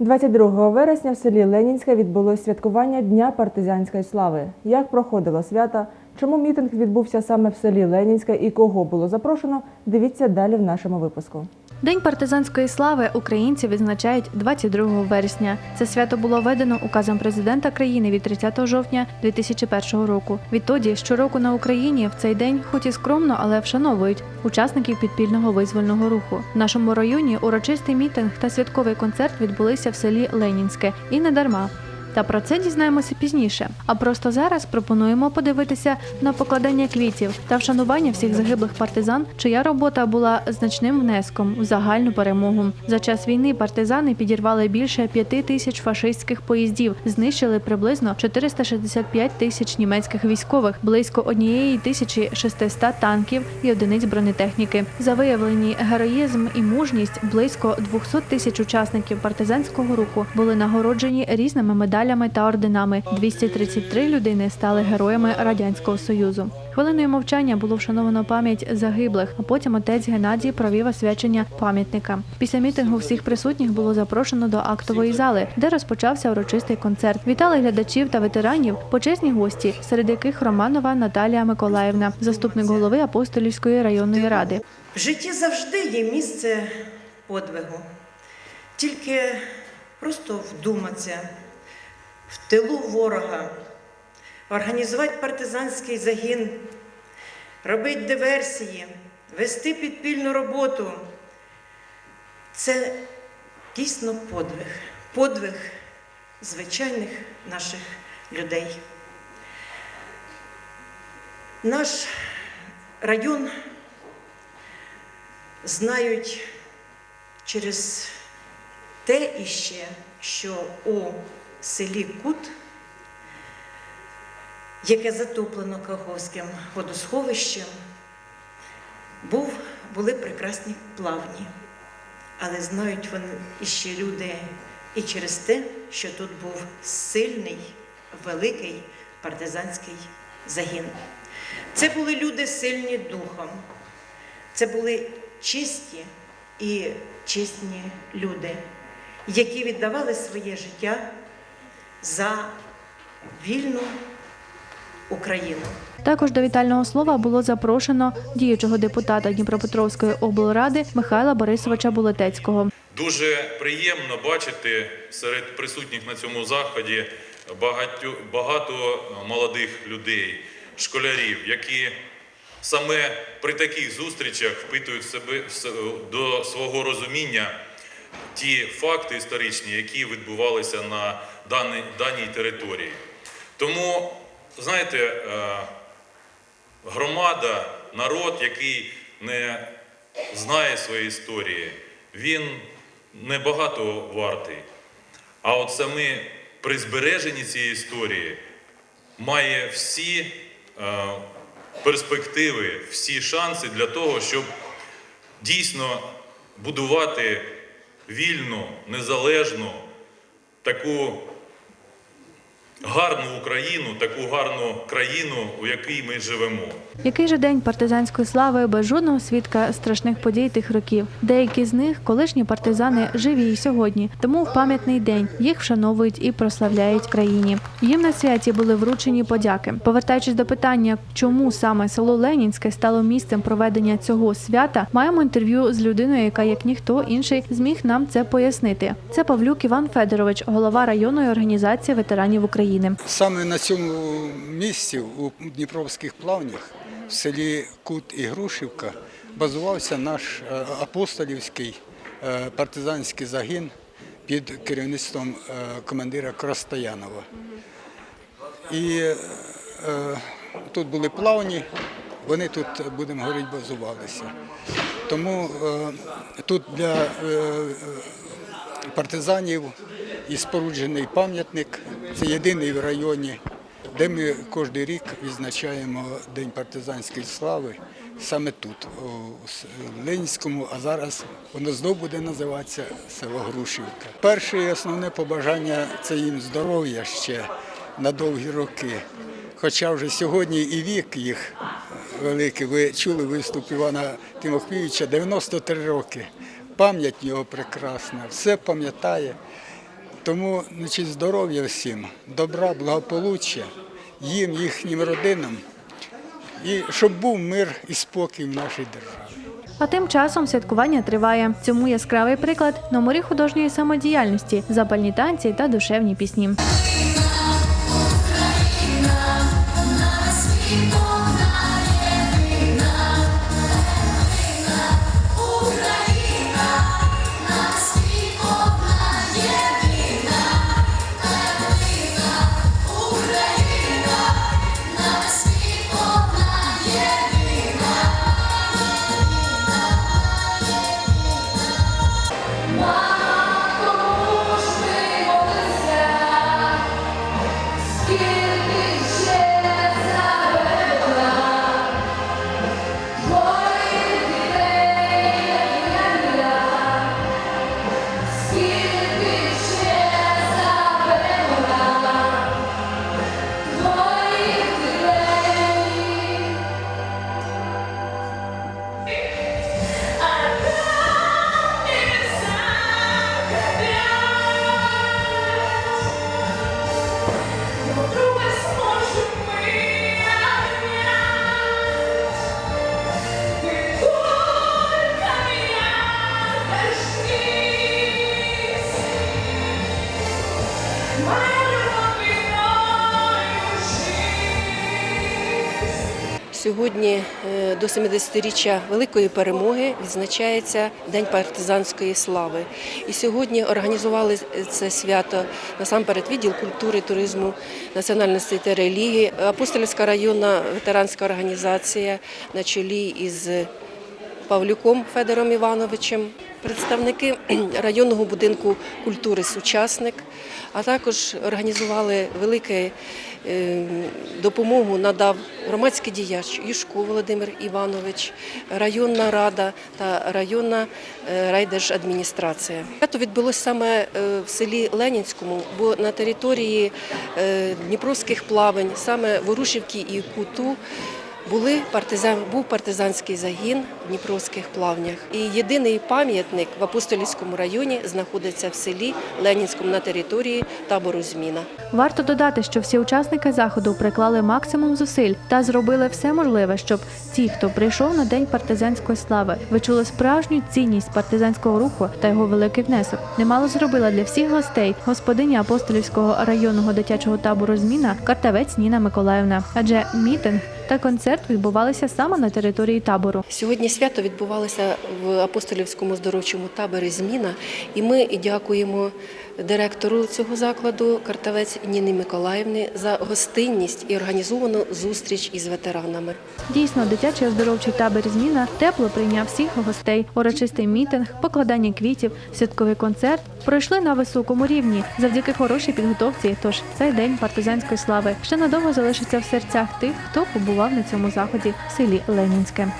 22 вересня в селі Ленінське відбулось святкування Дня партизанської слави. Як проходило свято, чому мітинг відбувся саме в селі Ленінське і кого було запрошено, дивіться далі в нашому випуску. День партизанської слави українці відзначають 22 вересня. Це свято було введено указом президента країни від 30 жовтня 2001 року. Відтоді щороку на Україні в цей день, хоч і скромно, але вшановують учасників підпільного визвольного руху. В нашому районі урочистий мітинг та святковий концерт відбулися в селі Ленінське і не дарма. Та про це дізнаємося пізніше. А просто зараз пропонуємо подивитися на покладання квітів та вшанування всіх загиблих партизан, чия робота була значним внеском у загальну перемогу. За час війни партизани підірвали більше п'яти тисяч фашистських поїздів, знищили приблизно 465 тисяч німецьких військових, близько однієї тисячі 600 танків і одиниць бронетехніки. За виявлені героїзм і мужність близько 200 тисяч учасників партизанського руху були нагороджені різними медалями та орденами. 233 людини стали героями радянського союзу. Хвилиною мовчання було вшановано пам'ять загиблих, а потім отець Геннадій провів освячення пам'ятника. Після мітингу всіх присутніх було запрошено до актової зали, де розпочався урочистий концерт. Вітали глядачів та ветеранів, почесні гості, серед яких Романова Наталія Миколаївна, заступник голови апостолівської районної ради. В житті завжди є місце подвигу. Тільки просто вдуматися в тилу ворога, організувати партизанський загін, робити диверсії, вести підпільну роботу. Це дійсно подвиг, подвиг звичайних наших людей. Наш район знають через те іще, що у селі Кут, яке затоплено Каховським водосховищем, був, були прекрасні плавні. Але знають вони іще люди і через те, що тут був сильний, великий партизанський загін. Це були люди сильні духом. Це були чисті і чесні люди, які віддавали своє життя за вільну Україну. Також до вітального слова було запрошено діючого депутата Дніпропетровської облради Михайла Борисовича Булетецького. Дуже приємно бачити серед присутніх на цьому заході багатьо, багато молодих людей, школярів, які саме при таких зустрічах впитують в себе в до свого розуміння ті факти історичні, які відбувалися на даній, даній території. Тому, знаєте, е, громада, народ, який не знає своєї історії, він небагато вартий. А от саме при збереженні цієї історії має всі е, перспективи, всі шанси для того, щоб дійсно будувати вільну, незалежну, таку гарну Україну, таку гарну країну, у якій ми живемо. Який же день партизанської слави без жодного свідка страшних подій тих років? Деякі з них колишні партизани живі й сьогодні, тому в пам'ятний день їх вшановують і прославляють країні. Їм на святі були вручені подяки. Повертаючись до питання, чому саме село Ленінське стало місцем проведення цього свята, маємо інтерв'ю з людиною, яка як ніхто інший зміг нам це пояснити. Це Павлюк Іван Федорович, голова районної організації ветеранів України. Саме на цьому місці у Дніпровських плавнях в селі Кут і Грушівка базувався наш е, апостолівський е, партизанський загін під керівництвом е, командира Крастаянова. І тут були плавні, вони тут, будемо говорити, базувалися. Тому тут для партизанів і споруджений пам'ятник. Це єдиний в районі, де ми кожен рік відзначаємо День партизанської слави саме тут, у Ленінському, а зараз воно знову буде називатися село Грушівка. Перше і основне побажання це їм здоров'я ще на довгі роки. Хоча вже сьогодні і вік їх великий. Ви чули виступ Івана Тимофійовича, 93 роки. Пам'ять його прекрасна, все пам'ятає. Тому значить, здоров'я всім, добра, благополуччя їм, їхнім родинам, і щоб був мир і спокій в нашій державі. А тим часом святкування триває. Цьому яскравий приклад номери художньої самодіяльності, запальні танці та душевні пісні. Thank you. Сьогодні е, до 70-річчя великої перемоги відзначається День партизанської слави. І сьогодні організували це свято насамперед відділ культури, туризму, національності та релігії, Апостольська районна ветеранська організація на чолі із Павлюком Федором Івановичем, представники районного будинку культури Сучасник, а також організували велике е, допомогу надав громадський діяч Юшко Володимир Іванович, районна рада та районна е, райдержадміністрація. Свято відбулося саме е, в селі Ленінському, бо на території Дніпровських плавень, саме Ворушівки і Куту. Були партизан, був партизанський загін в Дніпровських плавнях. І єдиний пам'ятник в Апостолівському районі знаходиться в селі Ленінському на території табору Зміна. Варто додати, що всі учасники заходу приклали максимум зусиль та зробили все можливе, щоб ті, хто прийшов на день партизанської слави, відчули справжню цінність партизанського руху та його великий внесок. Немало зробила для всіх гостей господиня апостолівського районного дитячого табору Зміна Картавець Ніна Миколаївна, адже мітинг та концерт відбувалися саме на території табору. Сьогодні свято відбувалося в Апостолівському здоровчому таборі Зміна, і ми дякуємо директору цього закладу Картавець Ніни Миколаївни за гостинність і організовану зустріч із ветеранами. Дійсно, дитячий оздоровчий табір зміна тепло прийняв всіх гостей. Урочистий мітинг, покладання квітів, святковий концерт пройшли на високому рівні завдяки хорошій підготовці. Тож цей день партизанської слави ще надовго залишиться в серцях тих, хто побував на цьому заході в селі Ленінське.